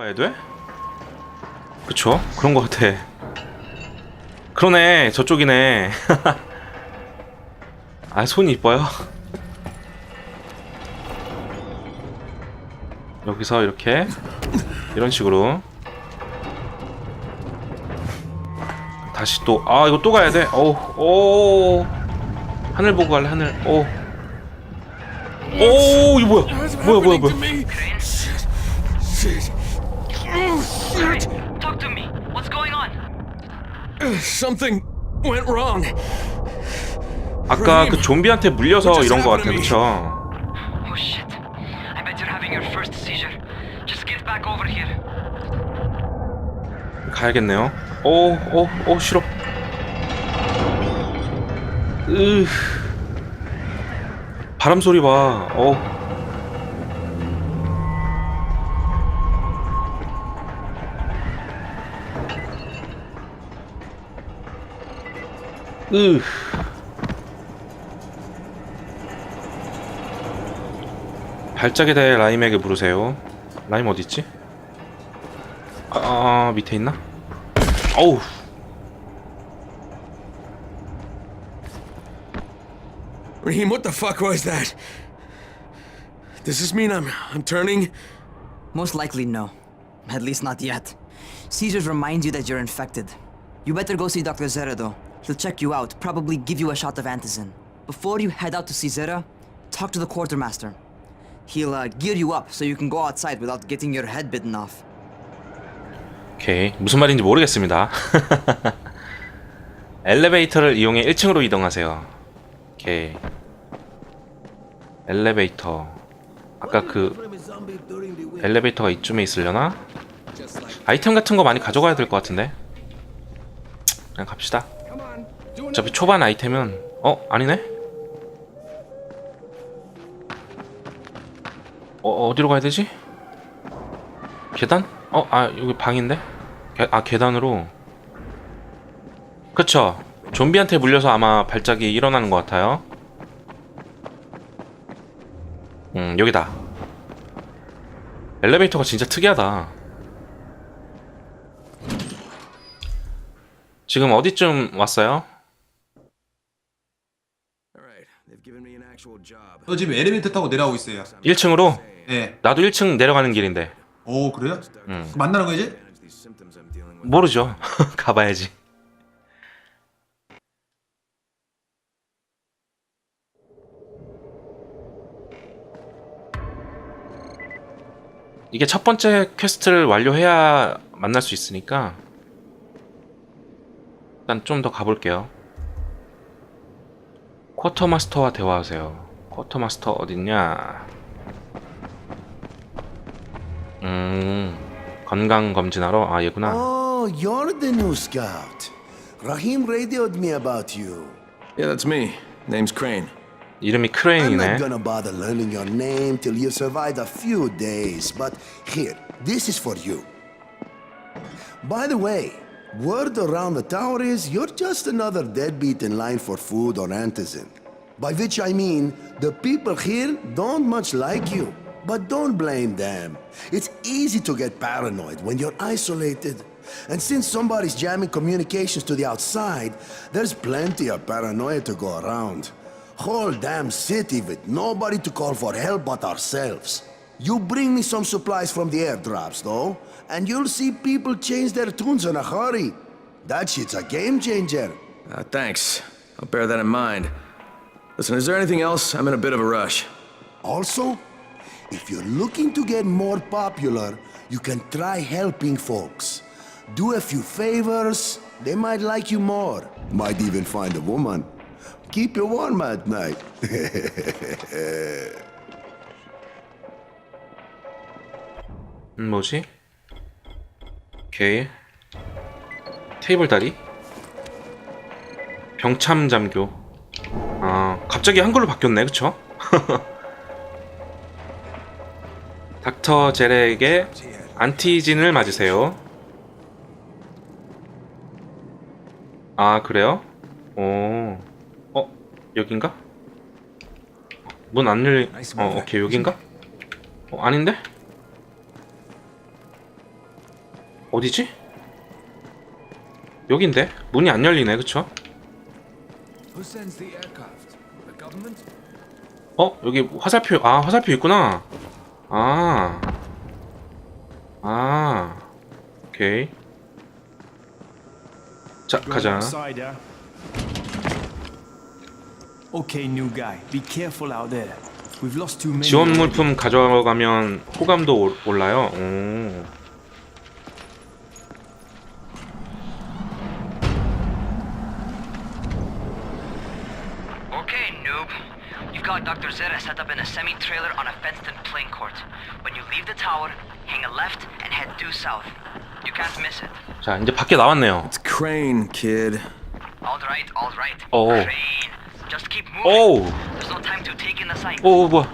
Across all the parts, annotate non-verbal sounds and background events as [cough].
봐야 돼? 그쵸? 그런 거 같아. 그러네, 저쪽이네. [laughs] 아, 손이 이뻐요. [laughs] 여기서 이렇게, 이런 식으로. 다시 또, 아, 이거 또 가야 돼. 어우, 오. 하늘 보고 갈래, 하늘. 오. 오, 이거 뭐야? 뭐야, 뭐야, 뭐야. Something went wrong. 아까 그 좀비한테 물려서 이런 거 같아, 그쵸? Oh shit. I bet you're having your first seizure. Just get back over here. 가야겠네요. 오, 오, 오, 싫어. 으. 바람 소리 봐. 어. 으. 발작에 대해 라임에게 물으세요. 라임 어디 있지? 아, 아 밑에 있나? 어우. Raheem, what the fuck was that? Does this mean I'm I'm turning? Most likely, no. At least not yet. Caesars reminds you that you're infected. You better go see Dr. Zera, though. He'll check you out, probably give you a shot of antizin. Before you head out to see Zera, talk to the quartermaster. He'll uh, gear you up so you can go outside without getting your head bitten off. 오케이. 무슨 말인지 모르겠습니다. 엘리베이터를 이용해 1층으로 이동하세요. 오케이. 엘리베이터. 아까 그 엘리베이터가 이쯤에 있으려나? 아이템 같은 거 많이 가져가야 될 것 같은데. 그냥 갑시다. 어차피 초반 아이템은 어 아니네. 어 어디로 가야 되지? 계단? 어, 아, 여기 방인데? 계, 아, 계단으로. 그쵸. 좀비한테 물려서 아마 발작이 일어나는 것 같아요. 음, 여기다. 엘리베이터가 진짜 특이하다. 지금 어디쯤 왔어요? 저 지금 엘리베이터 타고 내려가고 있어요. 1층으로? 예. 나도 1층 내려가는 길인데. 오 그래요? 만나는 거 이제? These symptoms I'm dealing with. 모르죠. [laughs] 가봐야지. 이게 첫 번째 퀘스트를 완료해야 만날 수 있으니까 일단 좀 더 가볼게요. 쿼터마스터와 대화하세요. 쿼터마스터 어딨냐? 음, 건강 검진하러 아 얘구나. Oh, you're the new scout. Rahim radioed me about you. Yeah, that's me. Name's Crane. 이름이 I'm 크레인이네. not gonna bother learning your name till you've survived a few days, but here, this is for you. By the way, word around the tower is you're just another deadbeat in line for food or antizin. By which I mean, the people here don't much like you. But don't blame them. It's easy to get paranoid when you're isolated. And since somebody's jamming communications to the outside, there's plenty of paranoia to go around. Whole damn city with nobody to call for help but ourselves. You bring me some supplies from the airdrops, though, and you'll see people change their tunes in a hurry. That shit's a game changer. Uh, thanks. I'll bear that in mind. Listen, is there anything else? I'm in a bit of a rush. Also, if you're looking to get more popular, you can try helping folks. Do a few favors, they might like you more. Might even find a woman. Keep you warm at night. [laughs] 음, 뭐지? 오케이. 테이블 다리? 병참 잠교. 아, 갑자기 한글로 바뀌었네, 그쵸? [laughs] 닥터 젤에게 안티진을 맞으세요. 아, 그래요? 오. 어, 여긴가? 문 안 열리... 어, 오케이, 여긴가? 어, 아닌데? 어디지? 여긴데? 문이 안 열리네, 그쵸? 어? 여기 화살표, 아, 화살표 있구나. 아. 아. 오케이. 자, 가자. 지원 물품 가져가면 호감도 올- 올라요. 오. You've got Dr. Zeta set up in a semi-trailer on a fenced-in playing court. When you leave the tower, hang a left and head due south. You can't miss it. 자, 이제 밖에 나왔네요. It's Crane, kid. All right, all right. Oh. Crane. Just keep moving. 오! There's no time to take in the sights. 오, 뭐야?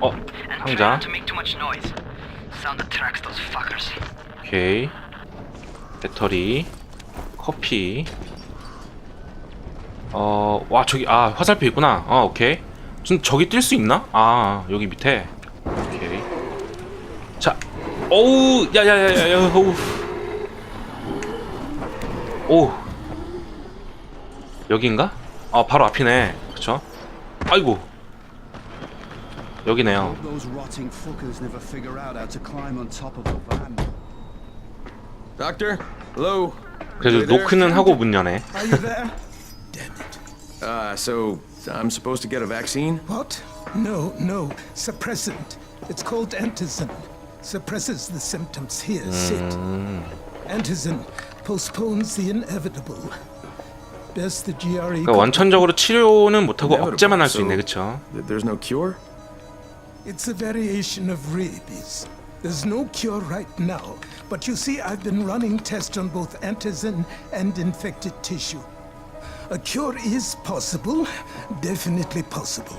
어, And try 상자. not to make too much noise. Sound attracts those fuckers. 오케이. 배터리. 커피. 어, 와, 저기, 아, 화살표 있구나. 아, 오케이. 지금 저기 뛸 수 있나? 아, 여기 밑에. 오케이. 자, 오우, 야, 야, 야, 야, 야, 오우. 오. 여긴가? 아, 바로 앞이네. 그쵸? 아이고. 여기네요. Doctor? Hello? 그래도 노크는 하고 문 여네. Are you there? Uh, so I'm supposed to get a vaccine? What? No, no. Suppressant. It's called antizin. Suppresses the symptoms. Here, sit. Antizin postpones the inevitable. Best the GRE. 그러니까 원천적으로 치료는 못하고 Inevitable. 억제만 할 수 So, 있네, 그쵸? th- There's no cure? It's a variation of rabies. There's no cure right now, but you see, I've been running tests on both antizin and infected tissue. A cure is possible, definitely possible.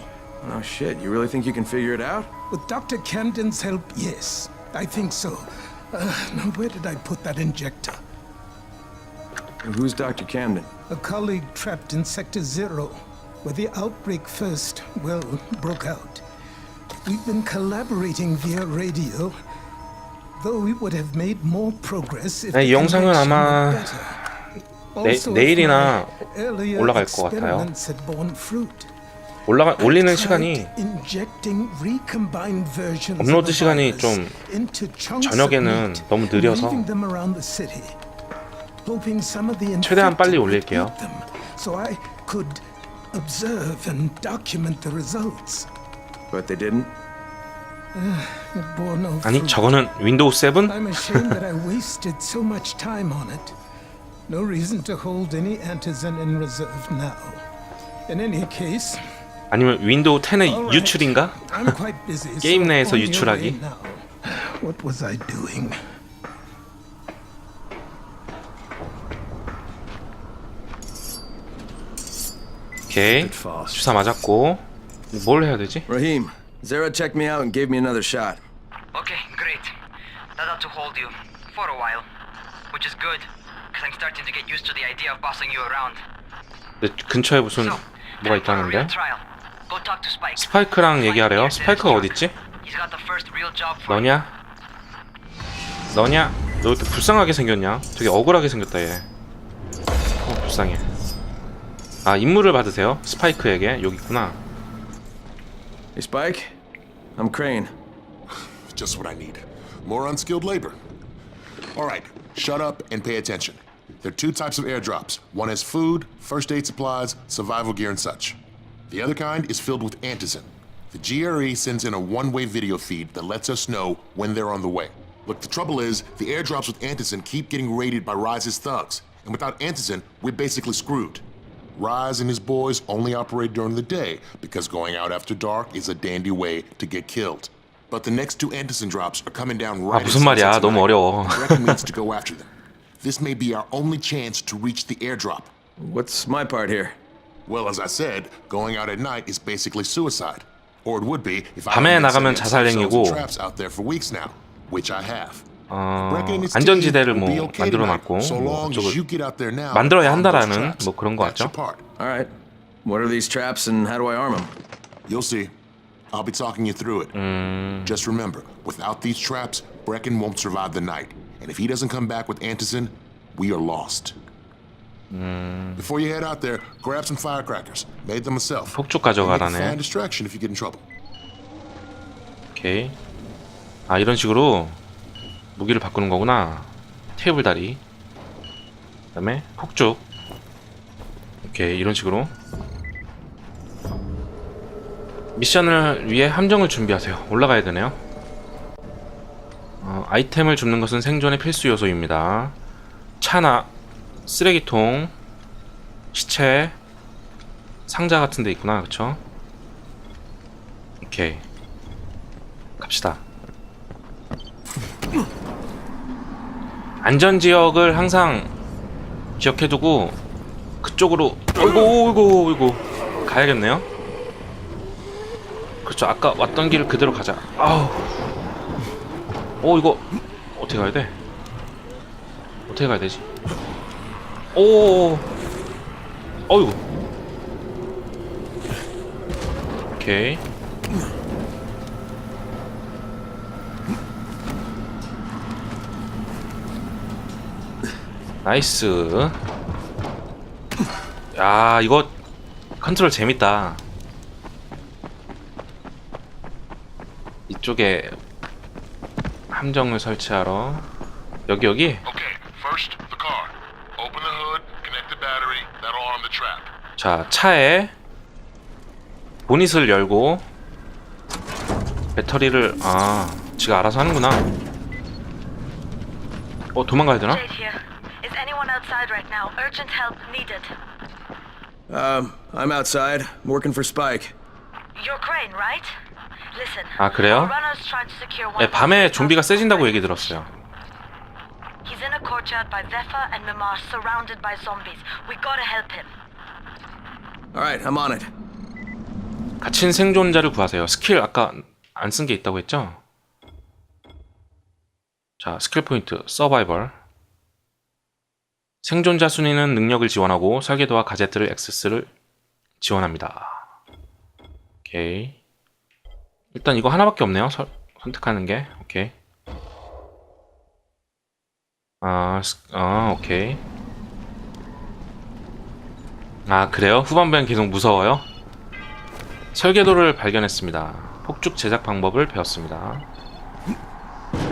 Oh shit, you really think you can figure it out? With Dr. Camden's help, yes, I think so. Uh, now, where did I put that injector? And who's Dr. Camden? A colleague trapped in Sector Zero, where the outbreak first, well, broke out. We've been collaborating via radio, though we would have made more progress if 네, 이 the 영상은 connection 아마 were better. If 내일이나 올라갈 것 같아요. experiments had borne fruit. 올라가 올리는 시간이 tried injecting recombined versions 업로드 of the 시간이 좀 into chunks of 저녁에는 meat 너무 and 느려서 leaving them around the city, hoping some of the 최대한 빨리 올릴게요. eat them, so I could observe and document the results. But they didn't? It bore no 아니. 저거는 윈도우 7? No reason to hold any antizin in reserve now. In any case, 아니면 윈도우 10의 all right. 유출인가? I'm quite busy. so [laughs] 게임 내에서 on your 유출하기? way now. What was I doing? 오케이 주사 맞았고 뭘 해야 되지? Raheem, Zara checked me out and gave me another shot. Okay, great. That ought to hold you. For a while. Which is good, because I'm starting to get used to the idea of bossing you around. 내 근처에 무슨 So, 뭐가 time for a real 있다는데? trial. Go talk to Spike. 스파이크랑 얘기하래요? 스파이크가. 어딨지? He's got the first real job for you. 너냐? 너냐? 너 이렇게 불쌍하게 생겼냐? 되게 억울하게 생겼다 얘. 어 불쌍해. 아 임무를 받으세요? 스파이크에게 여기 있구나. Hey, Spike? I'm Crane. Just what I need. More unskilled labor. All right, shut up and pay attention. There are two types of airdrops. One has food, first aid supplies, survival gear, and such. The other kind is filled with antizin. The GRE sends in a one-way video feed that lets us know when they're on the way. Look, the trouble is, the airdrops with antizin keep getting raided by Rise's thugs, and without antizin, we're basically screwed. Rise and his boys only operate during the day because going out after dark is a dandy way to get killed. But the next two antizin drops are coming down right. 아 at 무슨 말이야? sunset 너무 tonight. 어려워. Brecken needs to go after them. This may be our only chance to reach the airdrop. What's my part here? Well, as I said, going out at night is basically suicide. Or it would be if I 밤에 hadn't been 나가면 setting up cells 자살행위고. and traps out there for weeks now, which I have. 어, Brecken and his 안전지대를 team 뭐 will be okay tonight, 만들어놨고 so 뭐 long 어쩌고 as you get out there now 만들어야 and arm those 한다라는 traps. 뭐 그런 거 That's your 같죠? part. All right. What are these traps and how do I arm them? You'll see. I'll be talking you through it. Just remember, without these traps, Brecken won't survive the night. And if he doesn't come back with Antizin, we are lost. Before you head out there, grab some firecrackers. Made them myself. 폭죽 They make a 가져가라네. fine distraction if you get in trouble. 오케이. 아 이런 식으로 무기를 바꾸는 거구나. 테이블 다리. 그다음에 폭죽. 오케이 이런 식으로. 미션을 위해 함정을 준비하세요. 올라가야 되네요. 어, 아이템을 줍는 것은 생존의 필수 요소입니다. 차나 쓰레기통, 시체, 상자 같은 데 있구나. 그쵸? 오케이. 갑시다. 안전지역을 항상 기억해두고 그쪽으로 어이구 어이구 어이구 가야겠네요. 그렇죠. 아까 왔던 길 그대로 가자. 아우. 오 이거 어떻게 가야 돼? 어떻게 가야 되지? 오. 어이구. 오케이. 나이스. 야, 이거 컨트롤 재밌다. 이쪽에 함정을 설치하러 여기 여기 Okay, first, the car. Open the hood, connect the battery, that'll arm the trap. 자 차에 보닛을 열고 배터리를 아 지가 알아서 하는구나. 어 도망가야 되나? Jade here. Is anyone outside right now? Urgent help needed. Um, I'm outside, working for Spike. You're Crane, right? Listen. 아 그래요? our runners tried to secure one 네, 밤에 좀비가 세진다고 얘기. 들었어요. He's in a courtyard by Zephyr and Mimar, surrounded by zombies. We gotta help him. All right, I'm on it. 갇힌 생존자를 구하세요. 스킬 아까 안 쓴 게 있다고 했죠? 자, 스킬 포인트 서바이벌. 생존자 순위는 능력을 지원하고 설계도와 가제트를 액세스를 지원합니다. 오케이. 일단 이거 하나밖에 없네요. 설- 선택하는 게. 오케이. 아, 스- 아, 오케이. 아, 그래요? 후반부엔 계속 무서워요? 설계도를 발견했습니다. 폭죽 제작 방법을 배웠습니다.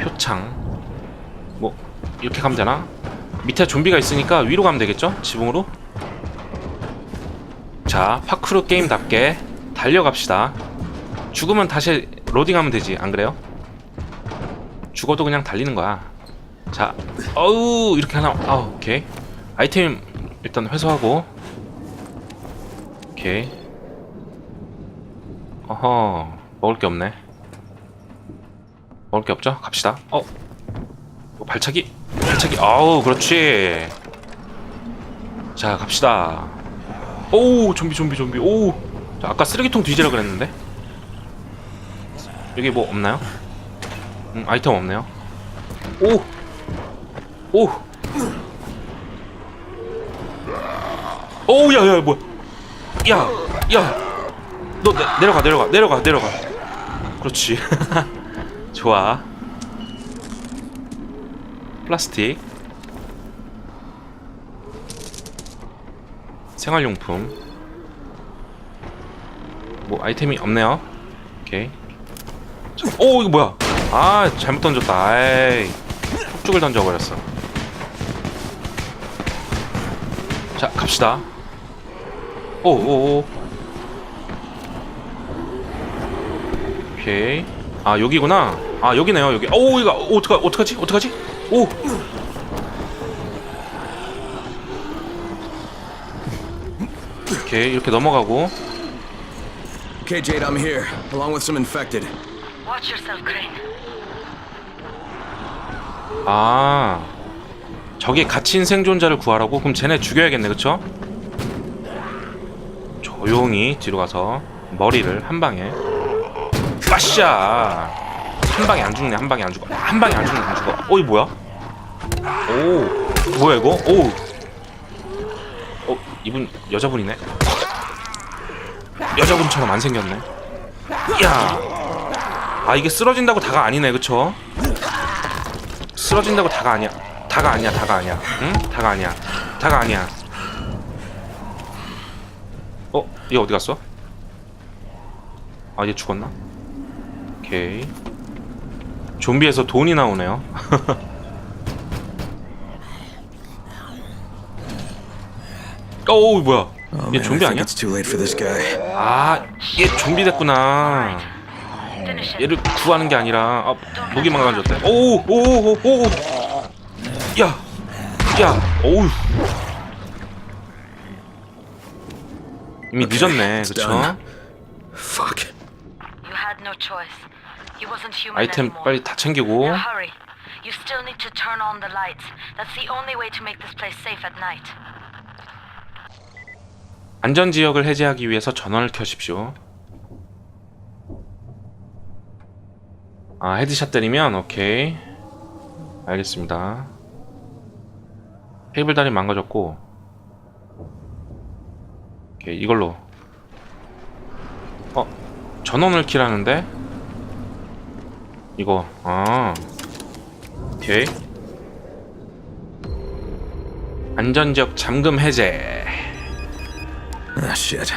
표창. 뭐 이렇게 가면 되나? 밑에 좀비가 있으니까 위로 가면 되겠죠? 지붕으로? 자, 파크루 게임답게 달려갑시다. 죽으면 다시 로딩하면 되지, 안 그래요? 죽어도 그냥 달리는 거야. 자, 어우 이렇게 하나, 아 오케이. 아이템 일단 회수하고, 오케이. 어허 먹을 게 없네 먹을 게 없죠? 갑시다 어? 어, 발차기 발차기 아우 그렇지 자 갑시다 오우 좀비 좀비 좀비 오우 자, 아까 쓰레기통 뒤지라 그랬는데 여기 뭐 없나요? 음, 아이템 없네요. 오! 오! 오우 야야 뭐야? 야야! 너 내, 내려가 내려가 내려가 내려가. 그렇지. [laughs] 좋아. 플라스틱. 생활용품. 뭐 아이템이 없네요. 오케이. 자, 오 이거 뭐야 아 잘못 던졌다 에이 폭죽을 던져버렸어 자 갑시다 오오오 오케이. 아 여기구나. 아 여기네요 여기. 오 이거 어떡하 어떡하지 어떡하지? 오. 오케이 이렇게 넘어가고. Okay, Jade, I'm here, along with some infected. Watch yourself, Crane. 아 저기 갇힌 생존자를 구하라고? 그럼 쟤네 죽여야겠네 그쵸? 조용히 뒤로 가서 머리를 한 방에 빠샤 한 방에 안 죽네 한 방에 안 죽어 한 방에 안 죽네 안 죽어 어이 뭐야? 오 뭐야 이거? 오 어, 이분 여자분이네 여자분처럼 안 생겼네 야. 아 이게 쓰러진다고 다가 아니네, 그쵸? 쓰러진다고 다가 아니야. 다가 아니야, 다가 아니야. 응? 다가 아니야. 다가 아니야. 어? 얘 어디 갔어? 아, 얘 죽었나? 오케이. 좀비에서 돈이 나오네요. [laughs] 어우 뭐야? 얘 좀비 아니야? too late for this guy. 아, 얘 좀비 됐구나. 얘를 구하는 게 아니라 아, 무기 망가졌대. 오우 오우 오우 오우. 야, 야, 오우. 이미 늦었네, 그쵸? Fuck. Human 아이템. 빨리 다 챙기고. Now hurry. You still need to turn on the lights. That's the only way to make this place safe at night. 안전 지역을 해제하기 위해서 전원을 켜십시오. 아, 헤드샷 때리면 오케이. 알겠습니다. 테이블 다리 망가졌고. 오케이, 이걸로. 어, 전원을 키라는데? 이거, 아. 오케이. 안전지역 잠금 해제. Shit.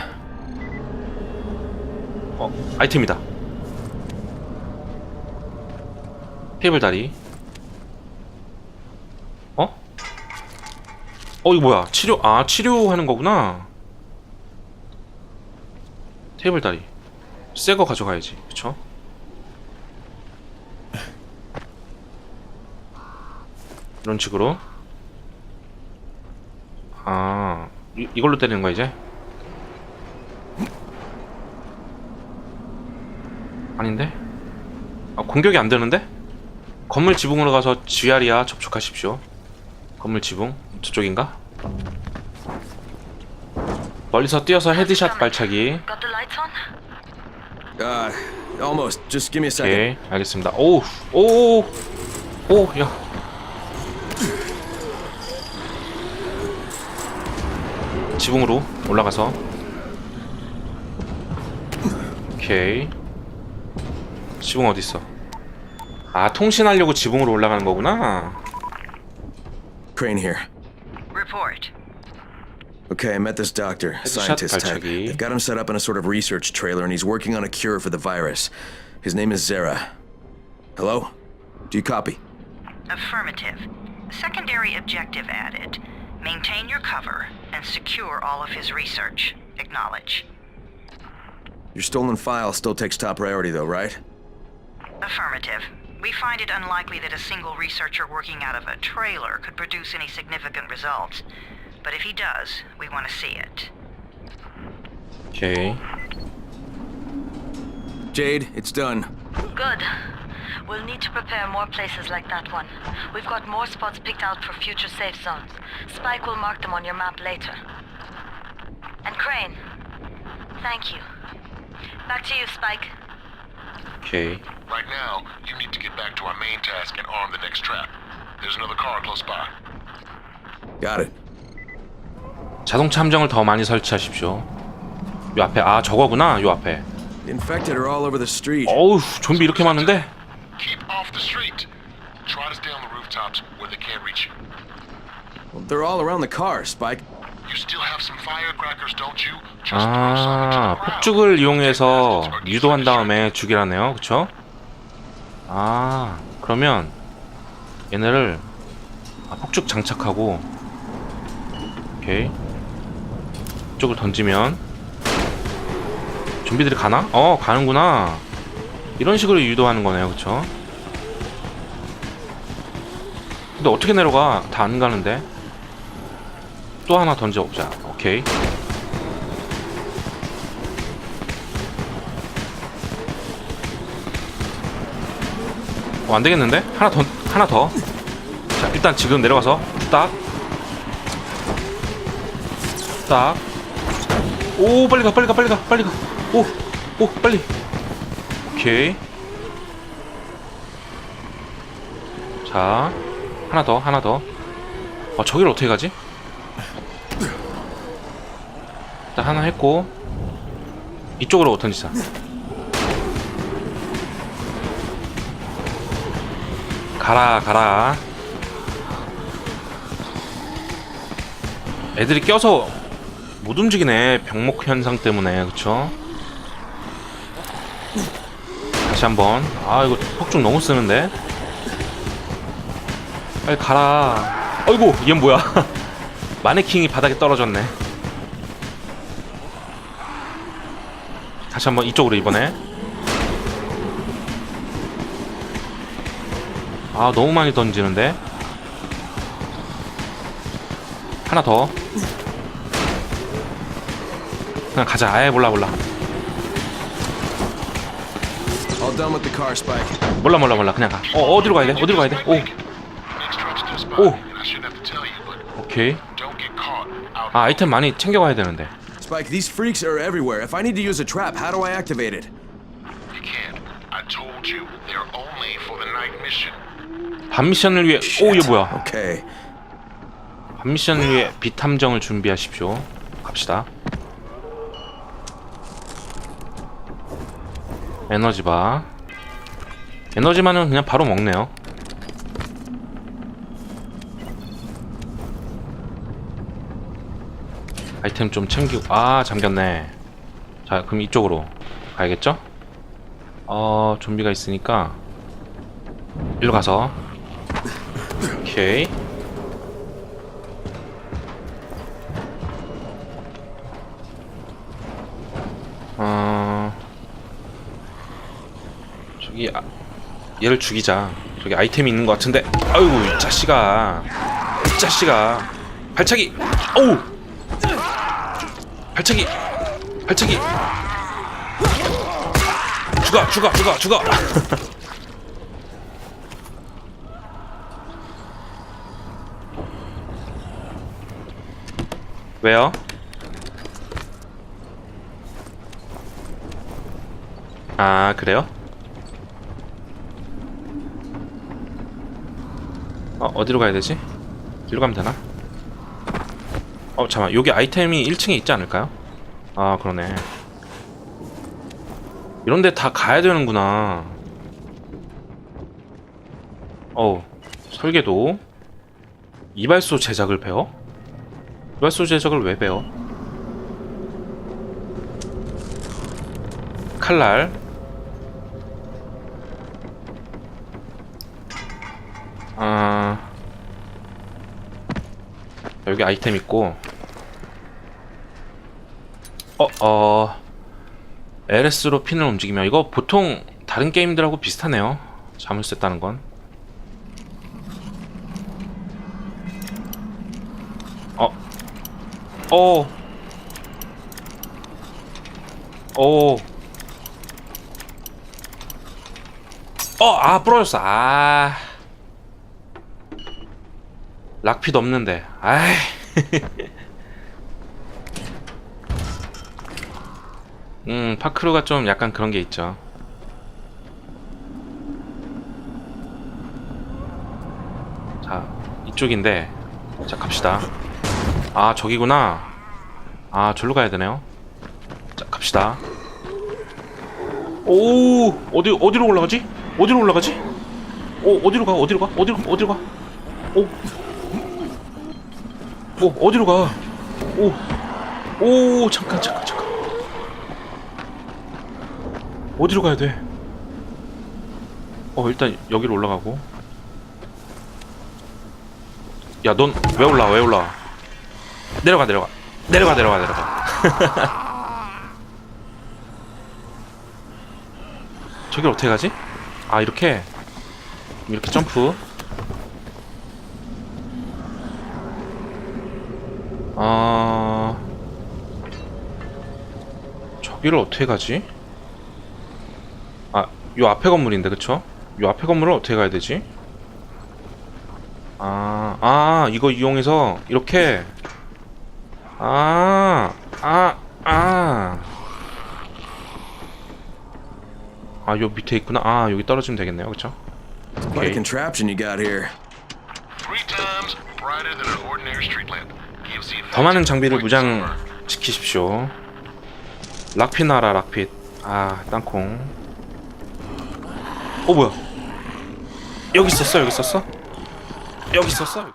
어, 아이템이다. 테이블 다리. 어? 어, 이거 뭐야? 치료, 아, 치료하는 거구나. 테이블 다리. 새 거 가져가야지. 그쵸? 이런 식으로. 아, 이, 이걸로 때리는 거야, 이제? 아닌데? 아, 공격이 안 되는데? 건물 지붕으로 가서 GR이야 접촉하십시오. 건물 지붕 저쪽인가? 멀리서 뛰어서 헤드샷 발차기. Uh, almost. Just give me a second. 오케이 알겠습니다. 오우 오오 오, 야. 지붕으로 올라가서 오케이 지붕 어디 있어? 아 통신하려고 지붕으로 올라가는 거구나. Crane here. Report. Okay, I met this doctor, scientist type. 발차기. They've got him set up in a sort of research trailer, and he's working on a cure for the virus. His name is Zera. Hello? Do you copy? Affirmative. Secondary objective added. Maintain your cover and secure all of his research. Acknowledge. Your stolen file still takes top priority, though, right? Affirmative. We find it unlikely that a single researcher working out of a trailer could produce any significant results. But if he does, we want to see it. Okay. Jade, it's done. Good. We'll need to prepare more places like that one. We've got more spots picked out for future safe zones. Spike will mark them on your map later. And Crane, thank you. Back to you, Spike. 오케이 Right now, you need to get back to our main task and arm the next trap. There's another car close by. Got it. 자동차 함정을 더 많이 설치하십시오. 요 앞에 아 저거구나 요 앞에. Infected are all over the street. 어우 좀비 이렇게 많은데? Keep off the street. Try to stay on the rooftops where they can't reach you. Well, they're all around the car, Spike. 아. 폭죽을 이용해서 유도한 다음에 죽이라네요 그쵸? 아 그러면 얘네를 아, 폭죽 장착하고 오케이 폭죽을 던지면 좀비들이 가나? 어 가는구나 이런 식으로 유도하는 거네요 그쵸? 근데 어떻게 내려가? 다 안 가는데 또 하나 던져보자 오케이 어, 안 되겠는데? 하나 더, 하나 더. 자, 일단 지금 내려가서 딱, 딱. 오, 빨리 가, 빨리 가, 빨리 가, 빨리 가. 오, 오, 빨리. 오케이. 자, 하나 더, 하나 더. 어, 저기를 어떻게 가지? 일단 하나 했고 이쪽으로 던지자. 가라 가라. 애들이 껴서 못 움직이네 병목 현상 때문에. 그쵸? 다시 한번. 아 이거 폭죽 너무 쓰는데? 빨리 가라. 아이고 얘 뭐야? [laughs] 마네킹이 바닥에 떨어졌네. 다시 한번 이쪽으로 이번에. 아 너무 많이 던지는데? 하나 더. 그냥 가자. 아예 몰라 몰라. 몰라 몰라 몰라. 그냥 가. 어, 어디로 가야 돼? 어디로 가야 돼 오. 오. 오케이. 아 아이템 많이 챙겨가야 되는데 Spike, these freaks are everywhere. If I need to use a trap, how do I activate it? You can't. I told you, they're only for the night mission. 밤 미션을 위해 오 이게 뭐야 Okay. 밤 미션을 위해 비탐정을 준비하십시오 갑시다 에너지바 에너지만은 그냥 바로 먹네요 아이템 좀 챙기고 아 잠겼네. 자 그럼 이쪽으로 가야겠죠? 어 좀비가 있으니까 일로 가서. 오케이. 어 저기 아, 얘를 죽이자. 저기 아이템이 있는 것 같은데. 아이고 이 자식아. 이 자식아. 발차기. 어우 발차기 발차기 죽어 죽어 죽어 죽어 [laughs] 왜요? 아 그래요? 어 어디로 가야 되지? 뒤로 가면 되나? 어 잠깐 여기 아이템이 1층에 있지 않을까요? 아 그러네 이런데 다 가야 되는구나 어우 설계도 이발소 제작을 배워? 이발소 제작을 왜 배워? 칼날 여기 아이템 있고. 어, 어. LS로 핀을 움직이면 이거 보통 다른 게임들하고 비슷하네요. 자물쇠 따는 건. 어, 오, 오, 어, 아 부러졌어. 아, 락핏 없는데. 아이. [laughs] 음, 파크루가 좀 약간 그런 게 있죠. 자, 이쪽인데. 자, 갑시다. 아 저기구나 아 절로 가야 되네요 자 갑시다 오 어디 어디로 올라가지 어디로 올라가지 오 어디로 가 어디로 가 어디로 어디로 가오 오 어디로 가 오 오 잠깐 잠깐 잠깐. 어디로 가야 돼 어 일단 여기로 올라가고. 야 넌 왜 올라와 왜 올라와? 내려가 내려가. 내려가 내려가 내려가. [laughs] 저길 어떻게 가지? 아 이렇게? 이렇게 점프 아 저기를 어떻게 가지? 아 요 앞에 건물인데 그쵸? 요 앞에 건물을 어떻게 가야 되지? 아, 아, 이거 이용해서 이렇게 아, 아, 아. 아, 요 밑에 있구나. 아, 여기 떨어지면 되겠네요. 그쵸? What a 오케이. contraption you got here. Three times brighter than an ordinary street lamp. 더 많은 장비를 of point 무장 solar. 시키십시오. 락핏 나라 락핏. 아, 땅콩. 어, 뭐야? 여기 있었어 여기 있었어 여기 있었어